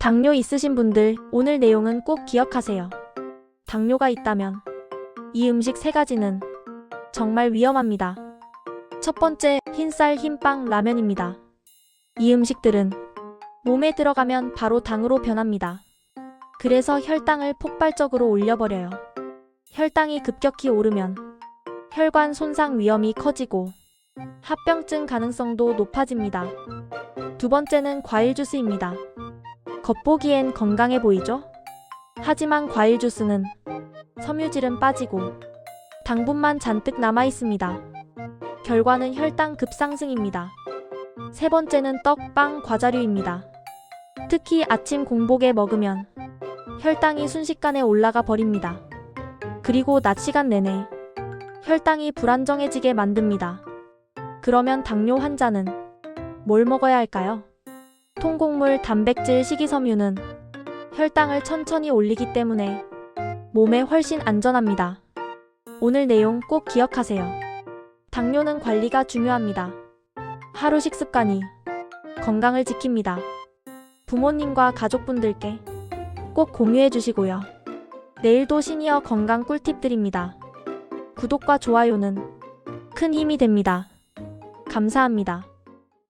당뇨 있으신 분들 오늘 내용은 꼭 기억하세요. 당뇨가 있다면 이 음식 세 가지는 정말 위험합니다. 첫 번째, 흰쌀 흰빵 라면입니다. 이 음식들은 몸에 들어가면 바로 당으로 변합니다. 그래서 혈당을 폭발적으로 올려버려요. 혈당이 급격히 오르면 혈관 손상 위험이 커지고 합병증 가능성도 높아집니다. 두 번째는 과일 주스입니다. 겉보기엔 건강해 보이죠? 하지만 과일 주스는 섬유질은 빠지고 당분만 잔뜩 남아 있습니다. 결과는 혈당 급상승입니다. 세 번째는 떡, 빵, 과자류입니다. 특히 아침 공복에 먹으면 혈당이 순식간에 올라가 버립니다. 그리고 낮 시간 내내 혈당이 불안정해지게 만듭니다. 그러면 당뇨 환자는 뭘 먹어야 할까요? 통곡물, 단백질, 식이섬유는 혈당을 천천히 올리기 때문에 몸에 훨씬 안전합니다. 오늘 내용 꼭 기억하세요. 당뇨는 관리가 중요합니다. 하루 식습관이 건강을 지킵니다. 부모님과 가족분들께 꼭 공유해 주시고요. 내일도 시니어 건강 꿀팁 드립니다. 구독과 좋아요는 큰 힘이 됩니다. 감사합니다.